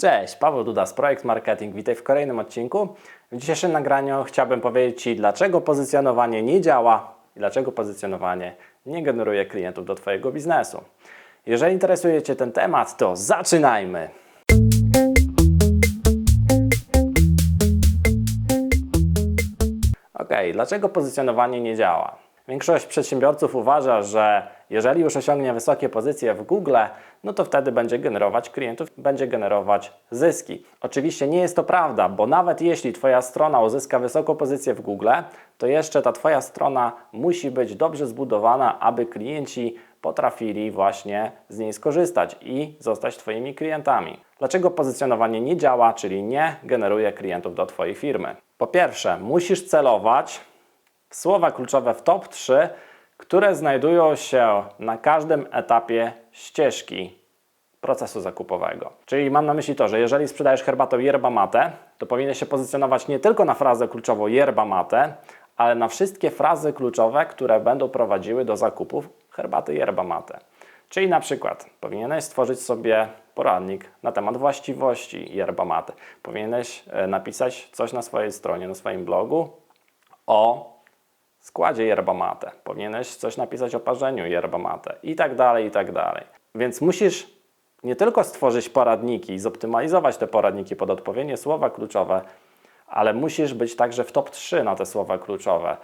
Cześć, Paweł Duda z Projekt Marketing. Witaj w kolejnym odcinku. W dzisiejszym nagraniu chciałbym powiedzieć Ci, dlaczego pozycjonowanie nie działa i dlaczego pozycjonowanie nie generuje klientów do Twojego biznesu. Jeżeli interesuje Cię ten temat, to zaczynajmy! Ok, dlaczego pozycjonowanie nie działa? Większość przedsiębiorców uważa, że jeżeli już osiągnie wysokie pozycje w Google, no to wtedy będzie generować klientów, będzie generować zyski. Oczywiście nie jest to prawda, bo nawet jeśli Twoja strona uzyska wysoką pozycję w Google, to jeszcze ta Twoja strona musi być dobrze zbudowana, aby klienci potrafili właśnie z niej skorzystać i zostać Twoimi klientami. Dlaczego pozycjonowanie nie działa, czyli nie generuje klientów do Twojej firmy? Po pierwsze, musisz celować słowa kluczowe w top 3, które znajdują się na każdym etapie ścieżki procesu zakupowego. Czyli mam na myśli to, że jeżeli sprzedajesz herbatę yerba mate, to powinieneś się pozycjonować nie tylko na frazę kluczową yerba mate, ale na wszystkie frazy kluczowe, które będą prowadziły do zakupów herbaty yerba mate. Czyli na przykład powinieneś stworzyć sobie poradnik na temat właściwości yerba mate. Powinieneś e, napisać coś na swojej stronie, na swoim blogu o składzie yerba mate. Powinieneś coś napisać o parzeniu yerba mate i tak dalej, i tak dalej. Więc musisz nie tylko stworzyć poradniki i zoptymalizować te poradniki pod odpowiednie słowa kluczowe, ale musisz być także w top 3 na te słowa kluczowe.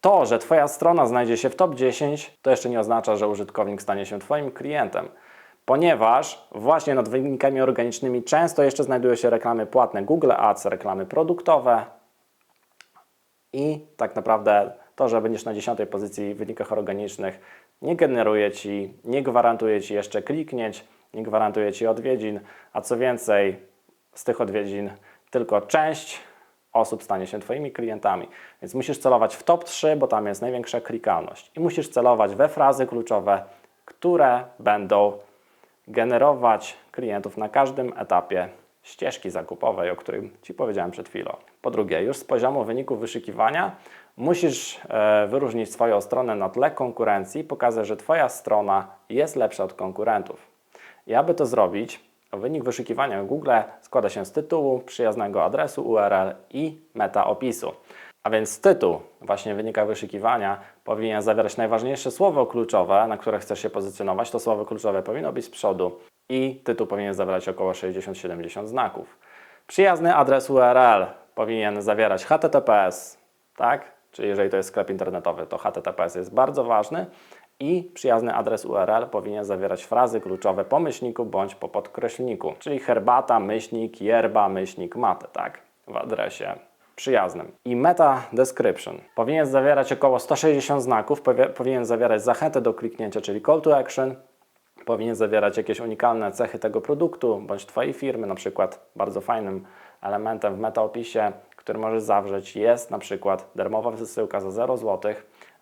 To, że Twoja strona znajdzie się w top 10, to jeszcze nie oznacza, że użytkownik stanie się Twoim klientem. Ponieważ właśnie nad wynikami organicznymi często jeszcze znajdują się reklamy płatne Google Ads, reklamy produktowe, i tak naprawdę to, że będziesz na 10 pozycji w wynikach organicznych, nie generuje Ci, nie gwarantuje Ci jeszcze kliknięć, nie gwarantuje Ci odwiedzin, a co więcej, z tych odwiedzin tylko część osób stanie się Twoimi klientami. Więc musisz celować w top 3, bo tam jest największa klikalność. I musisz celować we frazy kluczowe, które będą generować klientów na każdym etapie ścieżki zakupowej, o którym Ci powiedziałem przed chwilą. Po drugie, już z poziomu wyników wyszukiwania musisz e, wyróżnić swoją stronę na tle konkurencji, pokazać, że Twoja strona jest lepsza od konkurentów. I aby to zrobić, wynik wyszukiwania Google składa się z tytułu, przyjaznego adresu URL i meta opisu. A więc tytuł właśnie wynika wyszukiwania powinien zawierać najważniejsze słowo kluczowe, na które chcesz się pozycjonować. To słowo kluczowe powinno być z przodu i tytuł powinien zawierać około 60-70 znaków. Przyjazny adres URL powinien zawierać HTTPS, tak? Czyli jeżeli to jest sklep internetowy, to HTTPS jest bardzo ważny i przyjazny adres URL powinien zawierać frazy kluczowe po myślniku bądź po podkreślniku, czyli herbata, myślnik, yerba, myślnik, mate, tak? W adresie przyjaznym. I meta description powinien zawierać około 160 znaków, powinien zawierać zachętę do kliknięcia, czyli call to action, powinien zawierać jakieś unikalne cechy tego produktu bądź Twojej firmy. Na przykład bardzo fajnym elementem w metaopisie, który możesz zawrzeć jest na przykład darmowa wysyłka za 0 zł.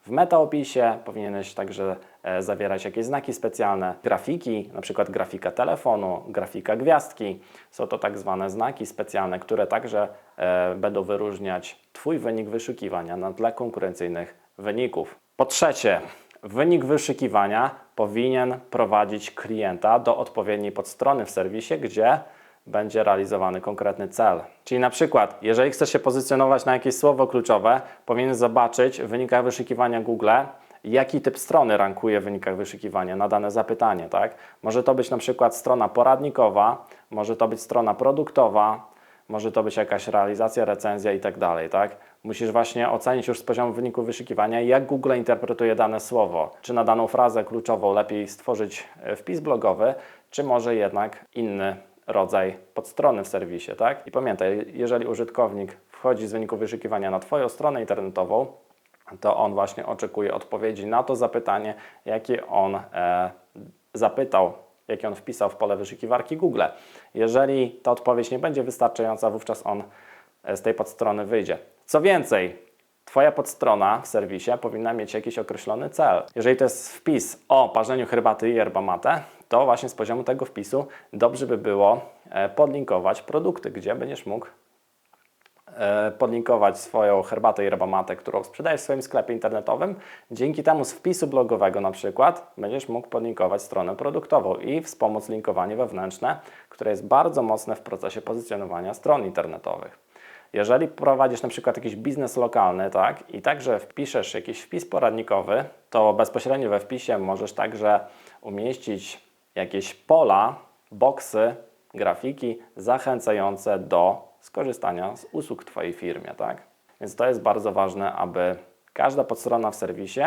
W metaopisie powinieneś także e, zawierać jakieś znaki specjalne, grafiki, na przykład grafika telefonu, grafika gwiazdki. Są to tak zwane znaki specjalne, które także e, będą wyróżniać Twój wynik wyszukiwania na tle konkurencyjnych wyników. Po trzecie, wynik wyszukiwania powinien prowadzić klienta do odpowiedniej podstrony w serwisie, gdzie będzie realizowany konkretny cel. Czyli na przykład, jeżeli chcesz się pozycjonować na jakieś słowo kluczowe, powinien zobaczyć w wynikach wyszukiwania Google, jaki typ strony rankuje w wynikach wyszukiwania na dane zapytanie, tak? Może to być na przykład strona poradnikowa, może to być strona produktowa, może to być jakaś realizacja, recenzja i tak dalej, tak? Musisz właśnie ocenić już z poziomu wyniku wyszukiwania, jak Google interpretuje dane słowo. Czy na daną frazę kluczową lepiej stworzyć e, wpis blogowy, czy może jednak inny rodzaj podstrony w serwisie, tak? I pamiętaj, jeżeli użytkownik wchodzi z wyniku wyszukiwania na Twoją stronę internetową, to on właśnie oczekuje odpowiedzi na to zapytanie, jakie on e, zapytał, jakie on wpisał w pole wyszukiwarki Google. Jeżeli ta odpowiedź nie będzie wystarczająca, wówczas on e, z tej podstrony wyjdzie. Co więcej, Twoja podstrona w serwisie powinna mieć jakiś określony cel. Jeżeli to jest wpis o parzeniu herbaty i yerba mate, to właśnie z poziomu tego wpisu dobrze by było e, podlinkować produkty, gdzie będziesz mógł e, podlinkować swoją herbatę i herbamatę, którą sprzedajesz w swoim sklepie internetowym. Dzięki temu z wpisu blogowego na przykład będziesz mógł podlinkować stronę produktową i wspomóc linkowanie wewnętrzne, które jest bardzo mocne w procesie pozycjonowania stron internetowych. Jeżeli prowadzisz na przykład jakiś biznes lokalny, tak, i także wpiszesz jakiś wpis poradnikowy, to bezpośrednio we wpisie możesz także umieścić jakieś pola, boksy, grafiki zachęcające do skorzystania z usług Twojej firmie, tak? Więc to jest bardzo ważne, aby każda podstrona w serwisie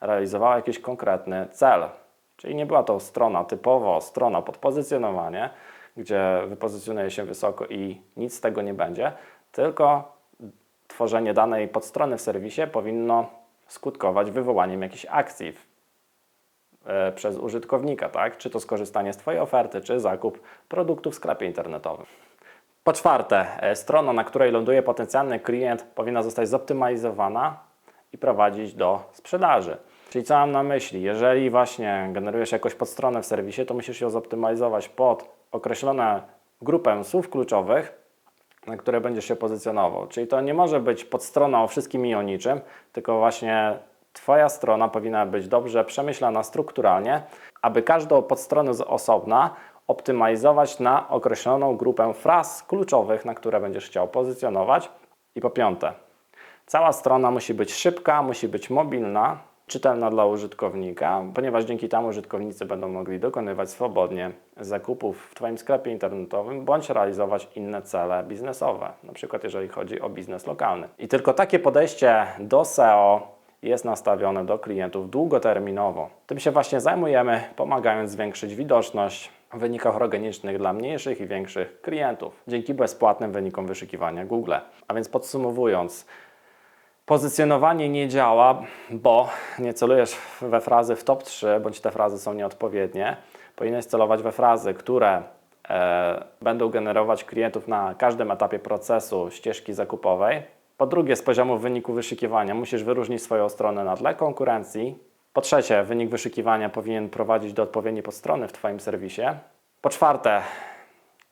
realizowała jakiś konkretny cel. Czyli nie była to strona typowo strona pod pozycjonowanie, gdzie wypozycjonuje się wysoko i nic z tego nie będzie, tylko tworzenie danej podstrony w serwisie powinno skutkować wywołaniem jakiejś akcji e, przez użytkownika, tak? Czy to skorzystanie z Twojej oferty, czy zakup produktu w sklepie internetowym. Po czwarte, e, strona, na której ląduje potencjalny klient, powinna zostać zoptymalizowana i prowadzić do sprzedaży. Czyli co mam na myśli? Jeżeli właśnie generujesz jakąś podstronę w serwisie, to musisz ją zoptymalizować pod określoną grupę słów kluczowych, na które będziesz się pozycjonował. Czyli to nie może być podstrona o wszystkim i o niczym, tylko właśnie Twoja strona powinna być dobrze przemyślana strukturalnie, aby każdą podstronę z osobna optymalizować na określoną grupę fraz kluczowych, na które będziesz chciał pozycjonować. I po piąte, cała strona musi być szybka, musi być mobilna, czytelna dla użytkownika, ponieważ dzięki temu użytkownicy będą mogli dokonywać swobodnie zakupów w Twoim sklepie internetowym bądź realizować inne cele biznesowe, na przykład jeżeli chodzi o biznes lokalny. I tylko takie podejście do SEO jest nastawione do klientów długoterminowo. Tym się właśnie zajmujemy, pomagając zwiększyć widoczność w wynikach organicznych dla mniejszych i większych klientów dzięki bezpłatnym wynikom wyszukiwania Google. A więc podsumowując, Pozycjonowanie nie działa, bo nie celujesz we frazy w top 3, bądź te frazy są nieodpowiednie. Powinieneś celować we frazy, które e, będą generować klientów na każdym etapie procesu ścieżki zakupowej. Po drugie, z poziomu wyniku wyszukiwania musisz wyróżnić swoją stronę na tle konkurencji. Po trzecie, wynik wyszukiwania powinien prowadzić do odpowiedniej podstrony w Twoim serwisie. Po czwarte,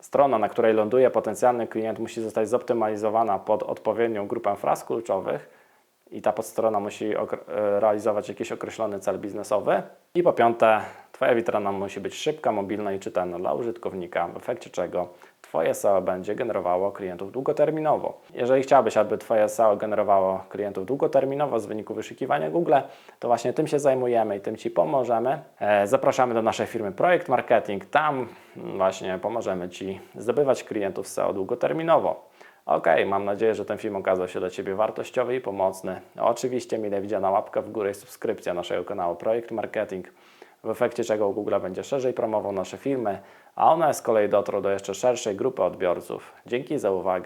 Strona, na której ląduje potencjalny klient, musi zostać zoptymalizowana pod odpowiednią grupę fraz kluczowych i ta podstrona musi e, realizować jakiś określony cel biznesowy. I po piąte, Twoja witryna musi być szybka, mobilna i czytelna dla użytkownika, w efekcie czego Twoje SEO będzie generowało klientów długoterminowo. Jeżeli chciałbyś, aby Twoje SEO generowało klientów długoterminowo z wyniku wyszukiwania Google, to właśnie tym się zajmujemy i tym Ci pomożemy. E, Zapraszamy do naszej firmy Projekt Marketing. Tam właśnie pomożemy Ci zdobywać klientów SEO długoterminowo. Ok, mam nadzieję, że ten film okazał się dla Ciebie wartościowy i pomocny. Oczywiście mile widziana łapka w górę i subskrypcja naszego kanału Projekt Marketing, w efekcie czego Google będzie szerzej promował nasze filmy, a one z kolei dotrą do jeszcze szerszej grupy odbiorców. Dzięki za uwagę.